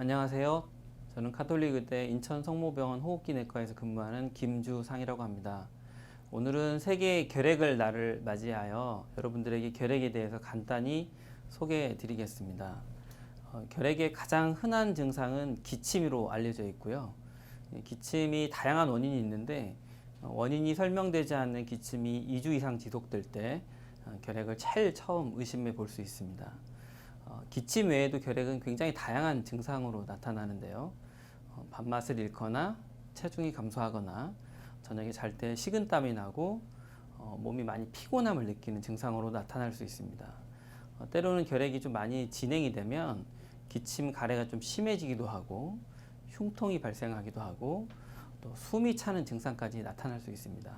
안녕하세요. 저는 카톨릭의대 인천 성모병원 호흡기 내과에서 근무하는 김주상이라고 합니다. 오늘은 세계 결핵을 날을 맞이하여 여러분들에게 결핵에 대해서 간단히 소개해 드리겠습니다. 어, 결핵의 가장 흔한 증상은 기침으로 알려져 있고요. 이 기침이 다양한 원인이 있는데 어, 원인이 설명되지 않는 기침이 2주 이상 지속될 때 어, 결핵을 제일 처음 의심해 볼 수 있습니다. 어, 기침 외에도 결핵은 굉장히 다양한 증상으로 나타나는데요. 어, 밥맛을 잃거나 체중이 감소하거나 저녁에 잘 때 식은땀이 나고 어, 몸이 많이 피곤함을 느끼는 증상으로 나타날 수 있습니다. 어, 때로는 결핵이 좀 많이 진행이 되면 기침 가래가 좀 심해지기도 하고 흉통이 발생하기도 하고 또 숨이 차는 증상까지 나타날 수 있습니다.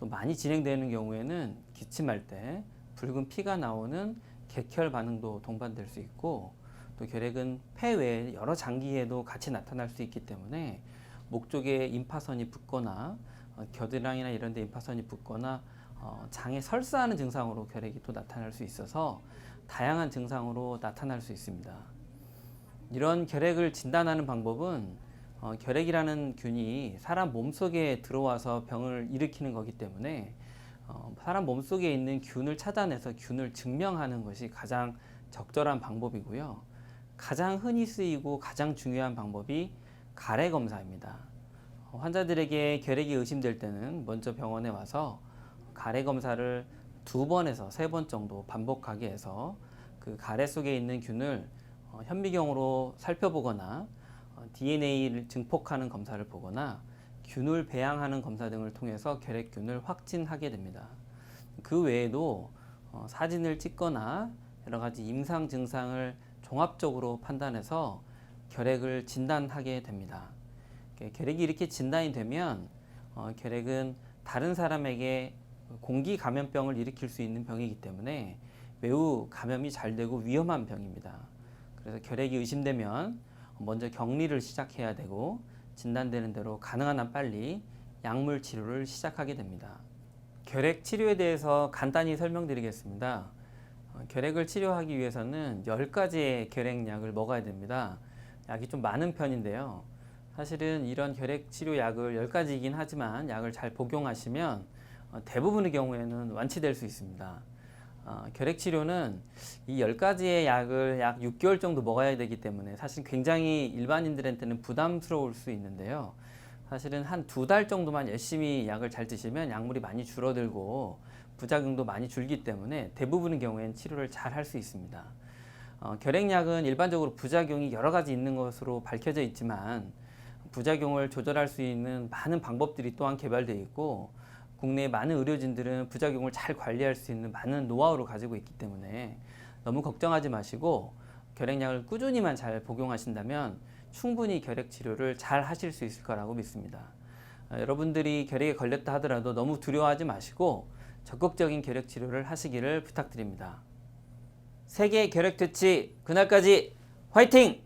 또 많이 진행되는 경우에는 기침할 때 붉은 피가 나오는 객혈 반응도 동반될 수 있고 또 결핵은 폐 외에 여러 장기에도 같이 나타날 수 있기 때문에 목 쪽에 임파선이 붓거나 어, 겨드랑이나 이런 데 임파선이 붓거나 어, 장에 설사하는 증상으로 결핵이 또 나타날 수 있어서 다양한 증상으로 나타날 수 있습니다. 이런 결핵을 진단하는 방법은 어, 결핵이라는 균이 사람 몸속에 들어와서 병을 일으키는 거기 때문에 어, 사람 몸속에 있는 균을 찾아내서 균을 증명하는 것이 가장 적절한 방법이고요. 가장 흔히 쓰이고 가장 중요한 방법이 가래 검사입니다. 어, 환자들에게 결핵이 의심될 때는 먼저 병원에 와서 가래 검사를 두 번에서 세 번 정도 반복하게 해서 그 가래 속에 있는 균을 어, 현미경으로 살펴보거나 어, DNA를 증폭하는 검사를 보거나 균을 배양하는 검사 등을 통해서 결핵균을 확진하게 됩니다. 그 외에도 어, 사진을 찍거나 여러 가지 임상 증상을 종합적으로 판단해서 결핵을 진단하게 됩니다. 결핵이 이렇게 진단이 되면 어, 결핵은 다른 사람에게 공기 감염병을 일으킬 수 있는 병이기 때문에 매우 감염이 잘 되고 위험한 병입니다. 그래서 결핵이 의심되면 먼저 격리를 시작해야 되고 진단되는 대로 가능한 한 빨리 약물 치료를 시작하게 됩니다. 결핵 치료에 대해서 간단히 설명드리겠습니다. 어, 결핵을 치료하기 위해서는 10가지의 결핵약을 먹어야 됩니다. 약이 좀 많은 편인데요. 사실은 이런 결핵 치료 약을 10가지이긴 하지만 약을 잘 복용하시면 어, 대부분의 경우에는 완치될 수 있습니다. 어, 결핵 치료는 이 10가지의 약을 약 6개월 정도 먹어야 되기 때문에 사실 굉장히 일반인들한테는 부담스러울 수 있는데요. 사실은 한 두 달 정도만 열심히 약을 잘 드시면 약물이 많이 줄어들고 부작용도 많이 줄기 때문에 대부분의 경우에는 치료를 잘 할 수 있습니다. 어, 결핵약은 일반적으로 부작용이 여러 가지 있는 것으로 밝혀져 있지만 부작용을 조절할 수 있는 많은 방법들이 또한 개발되어 있고 국내 많은 의료진들은 부작용을 잘 관리할 수 있는 많은 노하우를 가지고 있기 때문에 너무 걱정하지 마시고 결핵약을 꾸준히만 잘 복용하신다면 충분히 결핵 치료를 잘 하실 수 있을 거라고 믿습니다. 어, 여러분들이 결핵에 걸렸다 하더라도 너무 두려워하지 마시고 적극적인 결핵 치료를 하시기를 부탁드립니다. 세계 결핵 퇴치 그날까지 화이팅!